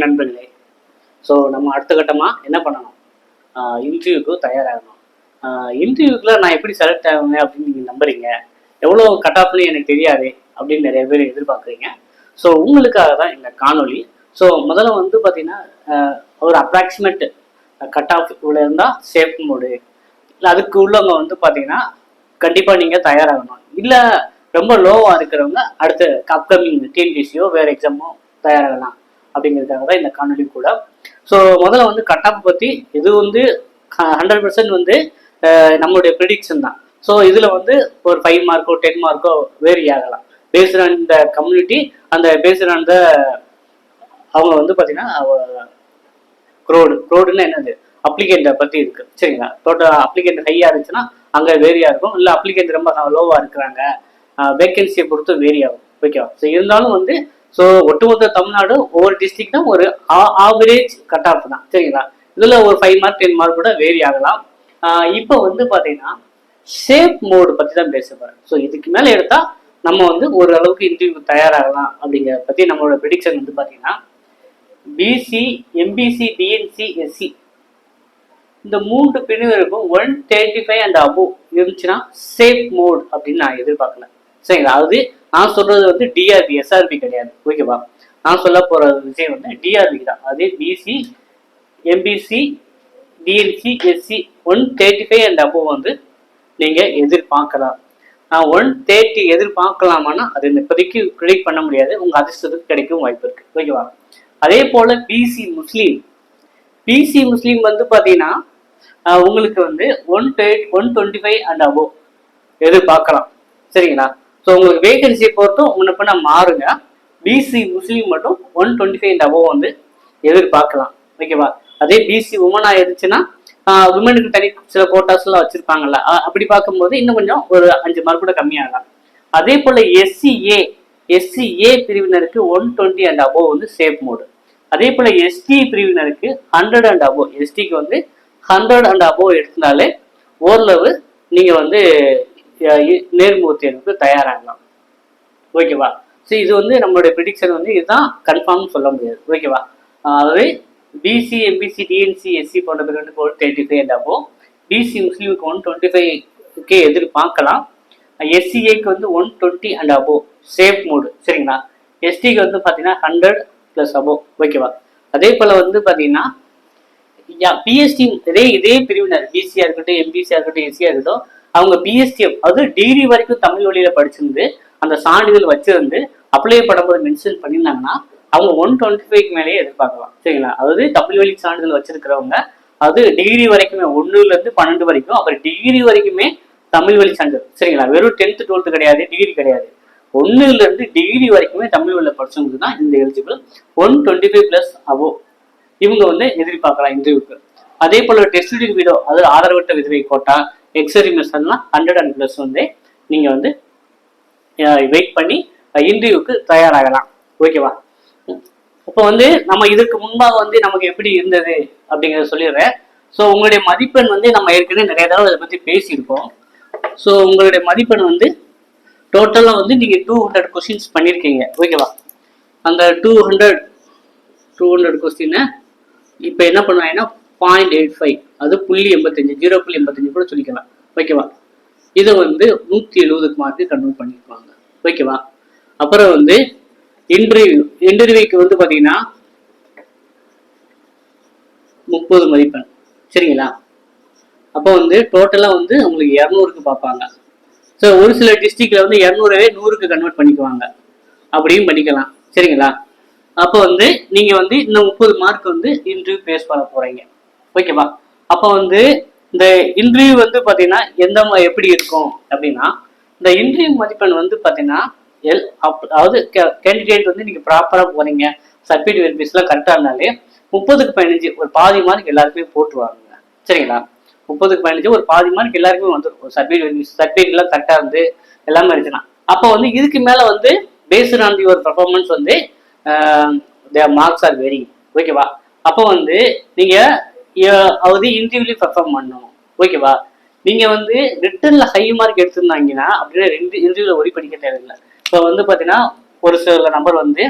வணக்கம் நண்பர்களே. ஸோ நம்ம அடுத்த கட்டமாக என்ன பண்ணணும்? இன்டர்வியூக்கு தயாராகணும். இன்டர்வியூக்குள்ள நான் எப்படி செலக்ட் ஆகுவேன் அப்படின்னு நீங்கள் நம்புறீங்க? எவ்வளோ கட் ஆஃப்னு எனக்கு தெரியாது அப்படின்னு நிறைய பேர் எதிர்பார்க்குறீங்க. ஸோ உங்களுக்காக தான் இந்த காணொளி. ஸோ முதல்ல வந்து பார்த்தீங்கன்னா ஒரு அப்ராக்சிமேட் கட் ஆஃப் இவ்வளோ இருந்தால் சேஃப் மோடு இல்லை அதுக்கு உள்ளவங்க வந்து பார்த்தீங்கன்னா கண்டிப்பாக நீங்கள் தயாராகணும். இல்லை ரொம்ப லோவாக இருக்கிறவங்க அடுத்த அப்கமிங் டிஎன்பிசியோ வேறு எக்ஸாமோ தயாராகலாம். அப்படிங்கிறதுக்காக தான் இந்த காணொலி கூட. ஸோ முதல்ல வந்து கட் ஆஃப் பற்றி இது வந்து ஹண்ட்ரட் பர்சன்ட் வந்து நம்மளுடைய ப்ரிடிக்ஷன் தான். ஸோ இதில் வந்து ஒரு ஃபைவ் மார்க்கோ டென் மார்க்கோ வேரி ஆகலாம். பேஸ்ட் ஆன் த கம்யூனிட்டி அந்த பேஸ்ட் ஆன் த அவங்க வந்து பார்த்தீங்கன்னா க்ரோடு க்ரோடுன்னா என்னது? அப்ளிகேண்ட்டை பற்றி இருக்கு. சரிங்களா? டோட்டல் அப்ளிகேண்ட் ஹையாக இருந்துச்சுன்னா அங்கே வேரியாக இருக்கும். இல்லை அப்ளிகேண்ட் ரொம்ப லோவாக இருக்கிறாங்க. வேகன்சியை பொறுத்து வேரி ஆகும். ஓகேவா ஸோ இருந்தாலும் வந்து ஸோ ஒட்டுமொத்த தமிழ்நாடு ஒவ்வொரு டிஸ்ட்ரிக்ட் ஒரு ஆவரேஜ் கட் ஆஃப் தான். சரிங்களா? இதில் ஒரு ஃபைவ் மார்க் டென் மார்க் கூட வேரி ஆகலாம். இப்போ வந்து பார்த்தீங்கன்னா ஷேப் மோடு பற்றி தான் பேச போகிறேன் ஸோ இதுக்கு மேலே எடுத்தால் நம்ம வந்து ஓரளவுக்கு இன்டர்வியூ தயாராகலாம் அப்படிங்கிறத பற்றி நம்மளோட ப்ரிடிக்ஷன் வந்து பார்த்தீங்கன்னா பிசி எம்பிசி டிஎன்சி எஸ்சி இந்த மூன்று பிரிவினருக்கும் one thirty five and above இருந்துச்சுன்னா சேஃப் மோட் அப்படின்னு நான் எதிர்பார்க்கல. சரிங்களா? அதாவது நான் சொல்றது வந்து டிஆர்பி எஸ்ஆர்பி கிடையாது. ஓகேவா நான் சொல்ல போற விஷயம் வந்து டிஆர்பி தான். அதே BC MBC DNC SC one thirty five and above வந்து நீங்கள் எதிர்பார்க்கலாம். நான் ஒன் தேர்ட்டி எதிர்பார்க்கலாமான்னா அது இப்போதைக்கு ப்ரிடிக் பண்ண முடியாது. உங்கள் அதிர்ஷ்டத்துக்கு கிடைக்கும் வாய்ப்பு இருக்குது ஓகேவா அதே போல் பிசி முஸ்லீம். பிசி முஸ்லீம் வந்து பார்த்தீங்கன்னா உங்களுக்கு வந்து one eight one twenty five and above எதிர்பார்க்கலாம். சரிங்களா? ஸோ உங்களுக்கு வேகன்சியை பொறுத்தும் முன்ன பின்ன மாறுங்க. பிசி முஸ்லீம் மட்டும் one twenty five and above வந்து எதிர்பார்க்கலாம். ஓகேவா அதே பிசி உமனா இருந்துச்சுன்னா உமனுக்கு தனி சில கோட்டாஸ்லாம் வச்சிருப்பாங்கல்ல. அப்படி பார்க்கும்போது இன்னும் கொஞ்சம் ஒரு அஞ்சு மார்க் கூட கம்மியாகலாம். அதே போல் எஸ்சிஏ எஸ்சிஏ பிரிவினருக்கு ஒன் டுவெண்ட்டி அண்ட் அபோவ் வந்து சேஃப் மோடு அதே போல் எஸ்டி பிரிவினருக்கு ஹண்ட்ரட் அண்ட் அபோவ் எஸ்டிக்கு வந்து ஹண்ட்ரட் அண்ட் அபோவ் எடுத்தாலே ஓரளவு நீங்கள் வந்து அஹ், தயாராகலாம். ஓகேவா? ஸோ இது வந்து நம்மளுடைய ப்ரிடிக்ஷன் வந்து இதுதான் கன்ஃபார்ம் சொல்ல முடியாது. ஓகேவா? அதாவது பிசி எம்பிசி டிஎன்சி எஸ்சி போன்ற பிரிவுக்கு ஒரு தேர்ட்டி ஃபைவ் அண்ட் பிசி முஸ்லீமுக்கு ஒன் டுவெண்ட்டி ஃபைவ்க்கே எதிர்பார்க்கலாம். எஸ்சிஏக்கு வந்து one twenty and above safe mode சரிங்களா? எஸ்டிக்கு வந்து பார்த்தீங்கன்னா ஹண்ட்ரட் ப்ளஸ் அபோவ் ஓகேவா? அதே போல் வந்து பார்த்தீங்கன்னா பிஎஸ்டி இதே இதே பிரிவினர் பிசியாக இருக்கட்டும் எம்பிசியாக இருக்கட்டும் எஸ்சியாக இருக்கட்டும் அவங்க பிஎஸ்டிஎம் அது டிகிரி வரைக்கும் தமிழ் வழியில படிச்சிருந்து அந்த சான்றிதழ் வச்சிருந்து அப்ளை பண்ணும்போது மென்ஷன் பண்ணியிருந்தாங்கன்னா அவங்க ஒன் டுவெண்ட்டி ஃபைவ் மேலேயே எதிர்பார்க்கலாம். சரிங்களா? அதாவது தமிழ் வழி சான்றிதழ் வச்சிருக்கிறவங்க அது டிகிரி வரைக்குமே ஒன்றுல இருந்து பன்னெண்டு வரைக்கும் அப்புறம் டிகிரி வரைக்குமே தமிழ் வழி சான்றிதழ். சரிங்களா? வெறும் டென்த்து டுவெல்த்து கிடையாது டிகிரி கிடையாது. ஒன்றுல இருந்து டிகிரி வரைக்குமே தமிழ் வழியில் படிச்சவங்களுக்கு தான் இந்த eligible one twenty five plus above இவங்க வந்து எதிர்பார்க்கலாம் இன்டர்வியூக்கு அதே போல டெஸ்ட் வீடோ அதாவது ஆதரவற்ற விதவை கோட்டா எக்ஸரிமெஷன்லாம் ஹண்ட்ரட் அண்ட் ப்ளஸ் வந்து நீங்கள் வந்து வெயிட் பண்ணி இன்டர்வியூக்கு தயாராகலாம். ஓகேவா இப்போ வந்து நம்ம இதுக்கு முன்பாக வந்து நமக்கு எப்படி இருந்தது அப்படிங்கிறத சொல்லிடுறேன். ஸோ உங்களுடைய மதிப்பெண் வந்து நம்ம ஏற்கனவே நிறைய தடவை இதை பற்றி பேசியிருக்கோம். ஸோ உங்களுடைய மதிப்பெண் வந்து டோட்டலாக வந்து நீங்கள் டூ ஹண்ட்ரட் கொஸ்டின்ஸ் பண்ணியிருக்கீங்க. ஓகேவா அந்த டூ ஹண்ட்ரட் டூ ஹண்ட்ரட் கொஸ்டினை இப்போ என்ன பண்ணுவாங்கன்னா பாயிண்ட் எயிட் ஃபைவ் அது புள்ளி எண்பத்தஞ்சு ஜீரோ புள்ளி எண்பத்தஞ்சு கூட சொல்லிக்கலாம். ஓகேவா இதை வந்து நூற்றி எழுபதுக்கு மார்க்கு கன்வெர்ட் பண்ணிக்குவாங்க ஓகேவா அப்புறம் வந்து இன்டர்வியூ இன்டர்வியூக்கு வந்து பார்த்தீங்கன்னா முப்பது மதிப்பெண். சரிங்களா? அப்போ வந்து டோட்டலாக வந்து உங்களுக்கு இரநூறுக்கு பார்ப்பாங்க. ஸோ ஒரு சில டிஸ்ட்ரிக்ட்ல வந்து இரநூறுவே நூறுக்கு கன்வெர்ட் பண்ணிக்குவாங்க. அப்படியும் பண்ணிக்கலாம். சரிங்களா? அப்போ வந்து நீங்க வந்து இந்த முப்பது மார்க் வந்து இன்டர்வியூ பேஸ் பண்ண போறீங்க. ஓகேவா அப்போ வந்து இந்த இன்டர்வியூ வந்து பாத்தீங்கன்னா எந்த எப்படி இருக்கும் அப்படின்னா இந்த இன்டர்வியூ மதிப்பெண் வந்து பாத்தீங்கன்னா எல் அப்- அதாவது கேண்டிடேட் வந்து நீங்க ப்ராப்பரா போகிறீங்க சர்டிஃபிகேட் வெரிஃபிகேஷன்லாம் கரெக்டாக இருந்தாலே முப்பதுக்கு பதினஞ்சு ஒரு பாதி மார்க் எல்லாருக்குமே போட்டுருவாங்க. சரிங்களா? முப்பதுக்கு பதினஞ்சு ஒரு பாதி மார்க் எல்லாருக்குமே வந்துடும் சர்டிஃபிகேட் சர்டிஃபிகேட் எல்லாம் கரெக்டாக இருந்து எல்லாமே இருந்துச்சுன்னா அப்போ வந்து இதுக்கு மேலே வந்து பேஸ்ட் ஆன் யுவர் பர்ஃபார்மன்ஸ் வந்து மார்க்ஸ் ஆர் வெரி ஓகேவா அப்போ வந்து நீங்க அஹ், அதாவது இன்டர்வியூலி பெர்ஃபார்ம் பண்ணணும். ஓகேவா நீங்க வந்து ரிட்டர்ன்ல ஹை மார்க் எடுத்திருந்தாங்கன்னா அப்படின்னா ரெண்டு இன்டர்வியூல ஒரி படிக்க தேவையில்லை. இப்போ வந்து பாத்தீங்கன்னா ஒரு சில நம்பர் வந்து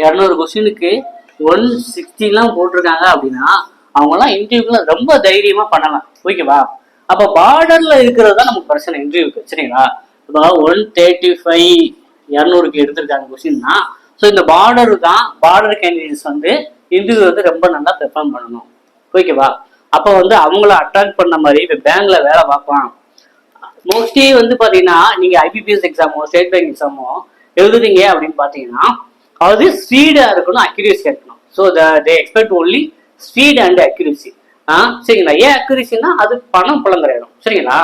இரநூறு கொஸ்டினுக்கு ஒன் சிக்ஸ்டிலாம் போட்டிருக்காங்க அப்படின்னா அவங்கலாம் இன்டர்வியூக்குள்ள ரொம்ப தைரியமா பண்ணலாம். ஓகேவா அப்போ பார்டர்ல இருக்கிறது தான் நமக்கு பிரச்சனை இன்டர்வியூக்கு சரிங்களா? இப்போ ஒன் தேர்ட்டி ஃபைவ் இரநூறுக்கு எடுத்திருக்காங்க கொஸ்டின்னா ஸோ இந்த பார்டர் தான் பார்டர் கேண்டிடேட்ஸ் வந்து இன்டர்வியூ வந்து ரொம்ப நல்லா பெர்ஃபார்ம் பண்ணணும். ஓகேவா அப்போ வந்து அவங்கள அட்ராக்ட் பண்ண மாதிரி இப்போ பேங்க்ல வேலை பார்க்கலாம். மோஸ்ட்லி வந்து பார்த்தீங்கன்னா நீங்கள் ஐபிபிஎஸ் எக்ஸாமோ ஸ்டேட் பேங்க் எக்ஸாமோ எழுதுறீங்க அப்படின்னு பார்த்தீங்கன்னா அது ஸ்பீடாக இருக்கணும் அக்யூரேசி இருக்கணும். So they expect only speed and accuracy ஆ சரிங்களா? ஏன் அக்யூரேசின்னா அது பணம் புலங்குறாயிடும் சரிங்களா?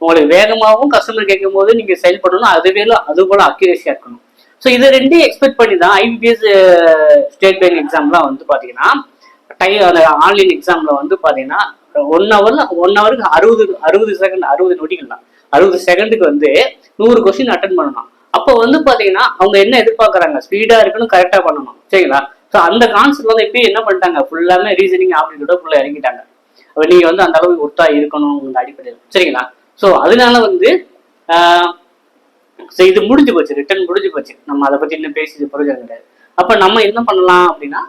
உங்களுக்கு வேகமாகவும் கஸ்டமர் கேட்கும் போது நீங்கள் செயல்படணும் அதுவே அது போல அக்யூரேசியாக இருக்கணும். ஸோ இதை ரெண்டையும் எக்ஸ்பெக்ட் பண்ணி தான் ஐபிபிஎஸ் ஸ்டேட் பேங்க் எக்ஸாம்லாம் வந்து பார்த்தீங்கன்னா டை அந்த ஆன்லைன் எக்ஸாமில் வந்து பார்த்தீங்கன்னா ஒன் ஹவர்ல ஒன் ஹவருக்கு அறுபது அறுபது செகண்ட் அறுபது நொடிகள் தான் அறுபது செகண்டுக்கு வந்து நூறு கொஸ்டின் அட்டன் பண்ணணும். அப்போ வந்து பார்த்தீங்கன்னா அவங்க என்ன எதிர்பார்க்குறாங்க? ஸ்பீடாக இருக்கணும் கரெக்டாக பண்ணணும். சரிங்களா? ஸோ அந்த கான்செப்ட் வந்து இப்பயும் என்ன பண்ணிட்டாங்க? ஃபுல்லாமே ரீசனிங் ஆப்டிடியூட ஃபுல்லா இறங்கிட்டாங்க. அப்போ நீங்கள் வந்து அந்த அளவுக்கு ஒத்தா இருக்கணும் உங்க அடிப்படையில். சரிங்களா? ஸோ அதனால வந்து ஸோ இது முடிஞ்சு போச்சு ரிட்டர்ன் முடிஞ்சு போச்சு. நம்ம அதை பத்தி இன்னும் பேசி பிரயோஜனம் கிடையாது. அப்ப நம்ம என்ன பண்ணலாம் அப்படின்னா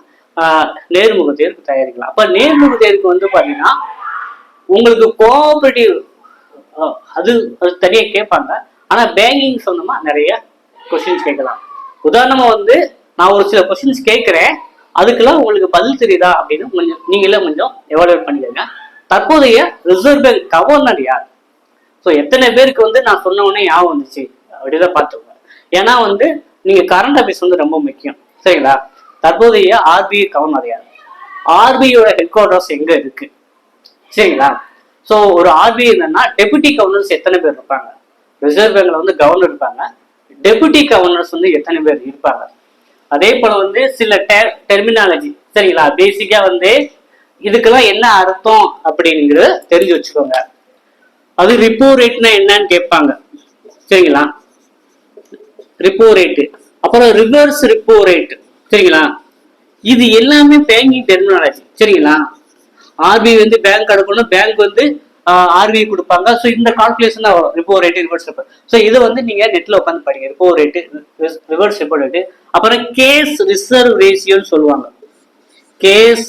நேர்முக தேர்வு தயாரிக்கலாம். அப்ப நேர்முக தேர்வுக்கு வந்து பாத்தீங்கன்னா உங்களுக்கு கோஆபரேட்டிவ் அது அது தனியா கேட்பாங்க. ஆனா பேங்கிங் சொந்தமா நிறைய கொஸ்டின்ஸ் கேட்கலாம். உதாரணமா வந்து நான் ஒரு சில கொஸ்டின்ஸ் கேட்கிறேன். அதுக்கெல்லாம் உங்களுக்கு பதில் தெரியுதா அப்படின்னு கொஞ்சம் நீங்களே கொஞ்சம் எவாலுவேட் பண்ணிக்கோங்க. தற்போதைய ரிசர்வ் பேங்க் கவர்னர் யார்? ஸோ எத்தனை பேருக்கு வந்து நான் சொன்ன உடனே ஞாபகம் வந்துச்சு? அப்படிதான் பார்த்துக்கோங்க. ஏன்னா வந்து நீங்க கரண்ட் அஃபேர்ஸ் வந்து ரொம்ப முக்கியம். சரிங்களா? தற்போதைய ஆர்பிஐ கவர்னர் யார் ஆர்பிஐயோட ஹெட் குவார்டர்ஸ் எங்க இருக்கு? சரிங்களா? ஸோ ஒரு ஆர்பிஐ என்னன்னா டெபுட்டி கவர்னர்ஸ் எத்தனை பேர் இருப்பாங்க? ரிசர்வ் பேங்க்ல வந்து கவர்னர் இருப்பாங்க. டெபுட்டி கவர்னர்ஸ் வந்து எத்தனை பேர் இருப்பாங்க? அதே போல வந்து சில டெர்மினாலஜி சரிங்களா? பேசிக்கா வந்து இதுக்கெல்லாம் என்ன அர்த்தம் அப்படிங்கிறது தெரிஞ்சு வச்சுக்கோங்க. அது ரிப்போ ரேட்னா என்னன்னு கேட்பாங்க. சரிங்களா? ரிப்போ ரேட்டு அப்புறம் ரிவர்ஸ் ரிப்போ ரேட் சரிங்களா? இது எல்லாமே பேங்கிங் டெர்மினாலஜி சரிங்களா? ஆர்பிஐ வந்து பேங்க் அடுக்கணும் பேங்க் வந்து ஆர்பிஐ கொடுப்பாங்க. ஸோ இந்த கால்குலேஷன் தான் வரும் repo rate reverse repo so இதை வந்து நீங்க நெட்ல உட்காந்து படிங்க repo rate reverse repo rate அப்புறம் கேஸ் ரிசர்வ் ரேஷியோன்னு சொல்லுவாங்க. கேஸ்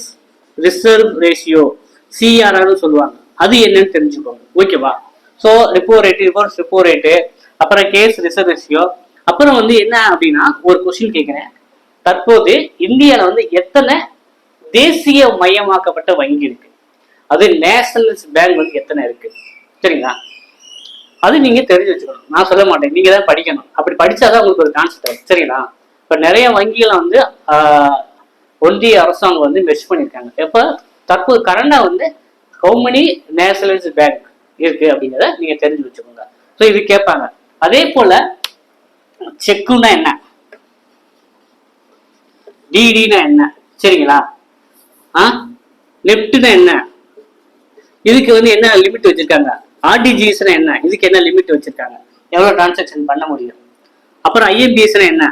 ரிசர்வ் ரேஷியோ சிஆர்ஆர்னு சொல்லுவாங்க. அது என்னன்னு தெரிஞ்சுக்கோங்க. ஓகேவா so repo rate reverse repo rate அப்புறம் கேஸ் ரிசர்வ் ரேஷியோ அப்புறம் வந்து என்ன அப்படின்னா ஒரு கொஸ்டின் கேட்கிறேன். தற்போது இந்தியாவில் வந்து எத்தனை தேசிய மயமாக்கப்பட்ட வங்கி இருக்கு? அது நேஷனல்ஸ் பேங்க் வந்து எத்தனை இருக்கு? சரிங்களா? அது நீங்க தெரிஞ்சு வச்சுக்கணும். நான் சொல்ல மாட்டேன். நீங்க தான் படிக்கணும். அப்படி படிச்சாதான் உங்களுக்கு ஒரு கான்செப்ட் ஆகும் சரிங்களா? இப்ப நிறைய வங்கிகளை வந்து ஆஹ், ஒன்றிய அரசாங்கம் வந்து மெர்ஜ் பண்ணியிருக்காங்க. எப்ப? தற்போது கரண்டா வந்து how many நேஷனலைஸ் பேங்க் இருக்கு அப்படிங்கிறத நீங்க தெரிஞ்சு வச்சுக்கோங்க. ஸோ இது கேட்பாங்க. அதே போல செக்குன்னா என்ன? டிடினா என்ன? சரிங்களா? ஆ? நெப்ட்னா என்ன? இதுக்கு வந்து என்ன லிமிட் வச்சிருக்காங்க? ஆர்டிஜிஎஸ்னா என்ன? இதுக்கு என்ன லிமிட் வச்சிருக்காங்க? எவ்வளோ டிரான்சாக்ஷன் பண்ண முடியும்? அப்புறம் ஐஎம்பிஎஸ்னா என்ன?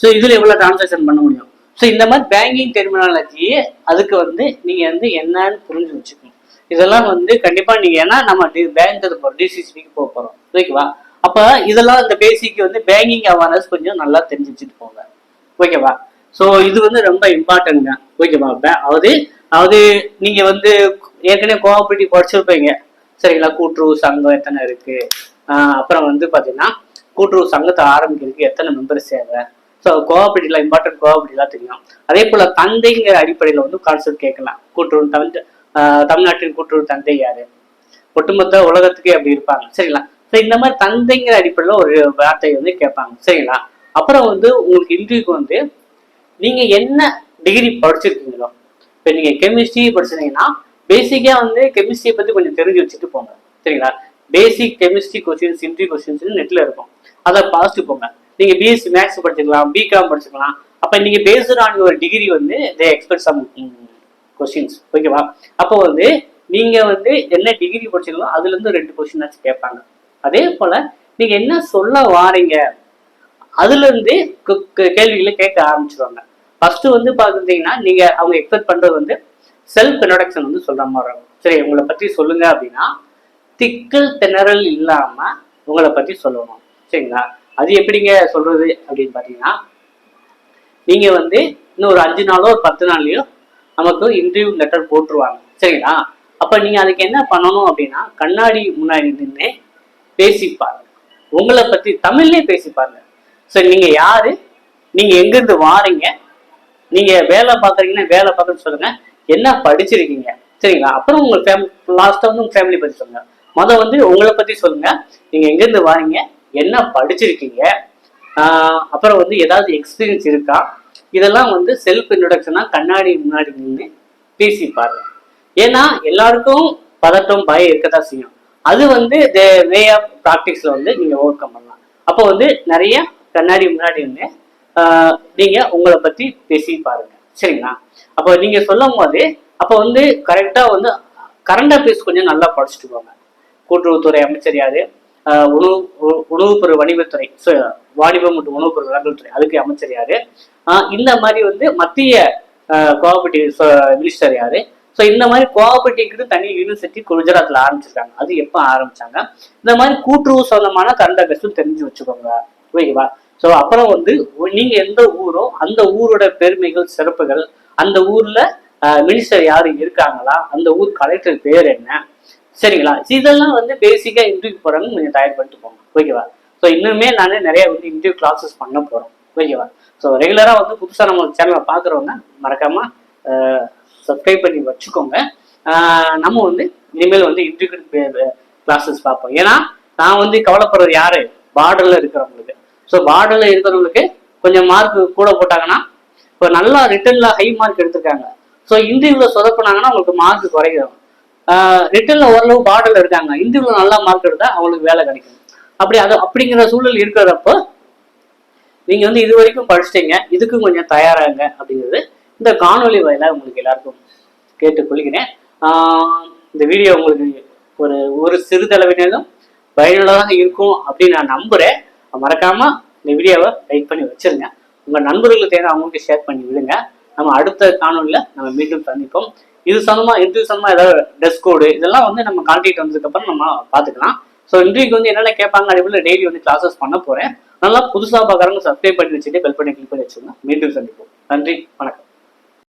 ஸோ இதுல எவ்வளோ டிரான்சாக்ஷன் பண்ண முடியும்? ஸோ இந்த மாதிரி பேங்கிங் டெர்மினாலஜி அதுக்கு வந்து நீங்க வந்து என்னன்னு புரிஞ்சு வச்சுக்கணும். இதெல்லாம் வந்து கண்டிப்பா நீங்க ஏன்னா நம்ம பேங்க் போகிறோம் டிசிசிபிக்கு போக போறோம். ஓகேவா அப்ப இதெல்லாம் இந்த பேசிக் வந்து பேங்கிங் அவேர்னஸ் கொஞ்சம் நல்லா தெரிஞ்சு வச்சுட்டு போங்க. ஓகேவா? ஸோ இது வந்து ரொம்ப இம்பார்ட்டன்ட்ங்க ஓகேவா? பே- அதாவது அதாவது நீங்க வந்து ஏற்கனவே கோஆபரேட்டிவ் படிச்சிருப்பீங்க. சரிங்களா? கூட்டுறவு சங்கம் எத்தனை இருக்கு? அப்புறம் வந்து பாத்தீங்கன்னா கூட்டுறவு சங்கத்தை ஆரம்பிக்கிறதுக்கு எத்தனை மெம்பர்ஸ் தேவை? ஸோ கோஆபரேட்டிவ்ல இம்பார்ட்டன்ட் கோஆபரேட்டிவ்லாம் தெரியும். அதே போல தந்தைங்கிற அடிப்படையில் வந்து கான்செப்ட் கேட்கலாம். கூட்டுறவு தமிழ் தமிழ்நாட்டின் கூட்டுறவு தந்தை யாரு? ஒட்டுமொத்த உலகத்துக்கே அப்படி இருப்பாங்க. சரிங்களா? ஸோ இந்த மாதிரி தந்தைங்கிற அடிப்படையில் ஒரு வார்த்தை வந்து கேட்பாங்க. சரிங்களா? அப்புறம் வந்து உங்களுக்கு இன்டர்வியூக்கு வந்து நீங்கள் என்ன டிகிரி படிச்சிருக்கீங்களோ இப்போ நீங்கள் கெமிஸ்ட்ரி படிச்சிருந்தீங்கன்னா பேசிக்காக வந்து கெமிஸ்ட்ரியை பற்றி கொஞ்சம் தெரிஞ்சு வச்சுட்டு போங்க. சரிங்களா? Basic chemistry questions entry questions நெட்டில் இருக்கும். அதை பார்த்துட்டு போங்க. நீங்க பிஎஸ்சி மேக்ஸ் படிச்சுக்கலாம் பிகாம் படிச்சுக்கலாம் அப்போ நீங்கள் பேஸ்டு ஆன் ஒரு டிகிரி வந்து தே எக்ஸ்பெக்ட் சம் கொஸ்டின்ஸ் ஓகேவா அப்போ வந்து நீங்கள் வந்து என்ன டிகிரி படிச்சீங்களோ அதுல இருந்து ரெண்டு கொஸ்டின் ஆச்சு கேட்பாங்க. அதே போல நீங்க என்ன சொல்ல வாரீங்க? அதுல இருந்து கேள்விகளை கேட்க ஆரம்பிச்சிருவாங்க. ஃபர்ஸ்ட் வந்து பாத்துட்டீங்கன்னா நீங்க அவங்க எக்ஸ்பெக்ட் பண்றது வந்து செல்ஃப் இன்ட்ரடக்ஷன் வந்து சொல்ற மாதிரி இருக்கும். சரி உங்களை பத்தி சொல்லுங்க அப்படின்னா திக்கல் திணறல் இல்லாம உங்களை பத்தி சொல்லணும். சரிங்களா? அது எப்படிங்க சொல்றது அப்படின்னு பாத்தீங்கன்னா நீங்க வந்து இன்னும் ஒரு அஞ்சு நாளோ ஒரு பத்து நாள்லயோ நமக்கு இன்டர்வியூ லெட்டர் போட்டுருவாங்க. சரிங்களா? அப்போ நீங்க அதுக்கு என்ன பண்ணணும் அப்படின்னா கண்ணாடி முன்னாடி நின்று பேசி பாருங்க உங்களை பற்றி தமிழ்லயே பேசி பாருங்க சரி நீங்கள் யாரு? நீங்கள் எங்கேருந்து வாரீங்க? நீங்கள் வேலை பார்க்குறீங்கன்னா வேலை பார்க்குறேன்னு சொல்லுங்கள் என்ன படிச்சிருக்கீங்க? சரிங்களா? அப்புறம் உங்க ஃபேமிலி லாஸ்ட்டாக வந்து உங்கள் ஃபேமிலி பற்றி சொல்லுங்கள் மொதல் வந்து உங்களை பற்றி சொல்லுங்கள் நீங்கள் எங்கேருந்து வாரீங்க? என்ன படிச்சிருக்கீங்க? அப்புறம் வந்து ஏதாவது எக்ஸ்பீரியன்ஸ் இருக்கா? இதெல்லாம் வந்து செல்ஃப் இன்ட்ரொடக்ஷனா கண்ணாடி முன்னாடி நின்று பேசி பாருங்க ஏன்னா எல்லாருக்கும் பதட்டம் பயம் இருக்கதான் செய்யும். அது வந்து வே ஆஃப் ப்ராக்டிஸில் வந்து நீங்கள் ஓவர் கம் பண்ணலாம். அப்போ வந்து நிறைய கண்ணாடி முன்னாடி வந்து நீங்கள் உங்களை பற்றி பேசி பாருங்க. சரிங்களா? அப்போ நீங்கள் சொல்லும் போது அப்போ வந்து கரெக்டாக வந்து கரண்ட் அஃபேர்ஸ் கொஞ்சம் நல்லா படிச்சுட்டு போங்க. கூட்டுறவுத்துறை அமைச்சர் யாரு? உணவு உணவுப் பொருள் வணிகத்துறை வாணிபம் மற்றும் உணவுப் பொருள் வழங்கல்துறை அதுக்கு அமைச்சர் யாரு? இந்த மாதிரி வந்து மத்திய கோஆபரேட்டிவ் மினிஸ்டர் யாரு? ஸோ இந்த மாதிரி கோஆபரேட்டிவ்க்கு தனி யூனிவர்சிட்டி குஜராத்தில் ஆரம்பிச்சிருக்காங்க. அது எப்போ ஆரம்பிச்சாங்க? இந்த மாதிரி கூட்டுறவு சொந்தமான கரண்ட் அஃபேர்ஸும் தெரிஞ்சு வச்சுக்கோங்க. ஓகேவா? ஸோ அப்புறம் வந்து நீங்கள் நீங்க எந்த ஊரோ அந்த ஊரோட பெருமைகள் சிறப்புகள் அந்த ஊர்ல மினிஸ்டர் யாரு இருக்காங்களா? அந்த ஊர் கலெக்டர் பேர் என்ன? சரிங்களா? இதெல்லாம் வந்து பேசிக்கா இன்டர்வியூ போறவங்க கொஞ்சம் தயார் பண்ணிட்டு போங்க. ஓகேவா? ஸோ இன்னுமே நான் நிறைய வந்து இன்டர்வியூ கிளாஸஸ் பண்ண போறோம். ஓகேவா? ஸோ ரெகுலரா வந்து புதுசாக நம்ம சேனலை பாக்குறவங்க மறக்காம சப்ஸ்கிரைப் பண்ணி வச்சுக்கோங்க. ஆஹ் நம்ம வந்து இனிமேல் வந்து இன்டிகிரேட் கிளாஸஸ் பார்ப்போம். ஏன்னா நான் வந்து கவலைப்படுறது யாரு? பார்டர்ல இருக்கிறவங்களுக்கு. ஸோ பார்டர்ல இருக்கிறவங்களுக்கு கொஞ்சம் மார்க் கூட போட்டாங்கன்னா இப்போ நல்லா ரிட்டர்ன்ல ஹை மார்க் எடுத்திருக்காங்க. ஸோ இன்டர்வியூல சொதப்பினாங்கன்னா அவங்களுக்கு மார்க் குறையும். ரிட்டர்ன்ல ஓரளவு பார்டர்ல இருக்காங்க. இன்டர்வியூல நல்லா மார்க் எடுத்தா அவங்களுக்கு வேலை கிடைக்கும். அப்படி அது அப்படிங்கிற சூழல் இருக்கிறப்போ நீங்க வந்து இது வரைக்கும் படிச்சிட்டீங்க. இதுக்கும் கொஞ்சம் தயாராங்க அப்படிங்கிறது இந்த காணொலி வாயிலாக உங்களுக்கு எல்லாருக்கும் கேட்டுக்கொள்கிறேன். இந்த வீடியோ உங்களுக்கு ஒரு ஒரு சிறிதளவினாலும் பயனுள்ளதாக இருக்கும் அப்படின்னு நான் நம்புகிறேன் மறக்காமல் இந்த வீடியோவை லைக் பண்ணி வச்சிருங்க. உங்கள் நண்பர்களுக்கு தேவை அவங்களுக்கு ஷேர் பண்ணி விடுங்க. நம்ம அடுத்த காணொலியில் நம்ம மீண்டும் சந்திப்போம். இது சம்பந்தமா இது சம்பந்தமா ஏதாவது ட்ரெஸ் கோடு இதெல்லாம் வந்து நம்ம கான்டாக்ட் வந்ததுக்கப்புறம் நம்ம பார்த்துக்கலாம். ஸோ இன்றைக்கு வந்து என்னென்ன கேட்பாங்க அதே டெய்லி வந்து கிளாஸஸ் பண்ண போகிறேன் நல்லா புதுசாக பார்க்குறவங்க சப்ஸ்கிரைப் பண்ணி வச்சுட்டு பெல் பண்ணி கிளிக் பண்ணி வச்சுக்கோங்க மீண்டும் சந்திப்போம். நன்றி வணக்கம்.